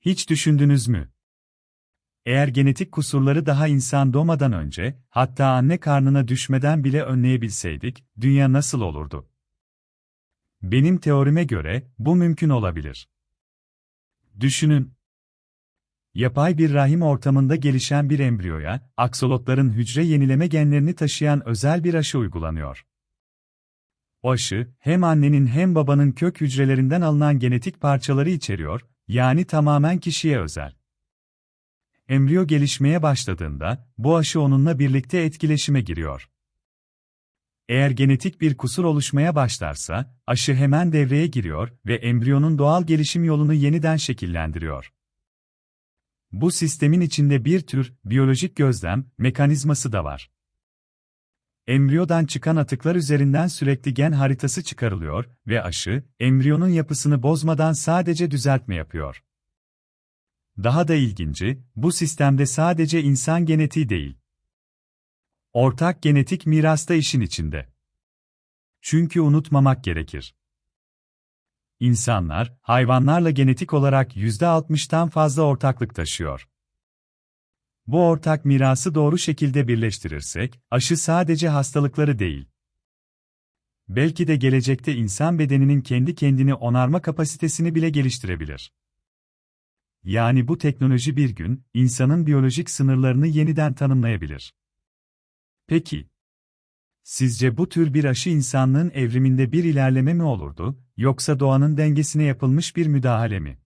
Hiç düşündünüz mü? Eğer genetik kusurları daha insan doğmadan önce, hatta anne karnına düşmeden bile önleyebilseydik, dünya nasıl olurdu? Benim teorime göre, bu mümkün olabilir. Düşünün. Yapay bir rahim ortamında gelişen bir embriyoya, aksolotların hücre yenileme genlerini taşıyan özel bir aşı uygulanıyor. O aşı, hem annenin hem babanın kök hücrelerinden alınan genetik parçaları içeriyor, yani tamamen kişiye özel. Embriyo gelişmeye başladığında, bu aşı onunla birlikte etkileşime giriyor. Eğer genetik bir kusur oluşmaya başlarsa, aşı hemen devreye giriyor ve embriyonun doğal gelişim yolunu yeniden şekillendiriyor. Bu sistemin içinde bir tür biyolojik gözlem mekanizması da var. Embriyodan çıkan atıklar üzerinden sürekli gen haritası çıkarılıyor ve aşı, embriyonun yapısını bozmadan sadece düzeltme yapıyor. Daha da ilginci, bu sistemde sadece insan genetiği değil. Ortak genetik miras da işin içinde. Çünkü unutmamak gerekir. İnsanlar, hayvanlarla genetik olarak %60'tan fazla ortaklık taşıyor. Bu ortak mirası doğru şekilde birleştirirsek, aşı sadece hastalıkları değil. Belki de gelecekte insan bedeninin kendi kendini onarma kapasitesini bile geliştirebilir. Yani bu teknoloji bir gün, insanın biyolojik sınırlarını yeniden tanımlayabilir. Peki, sizce bu tür bir aşı insanlığın evriminde bir ilerleme mi olurdu, yoksa doğanın dengesine yapılmış bir müdahale mi?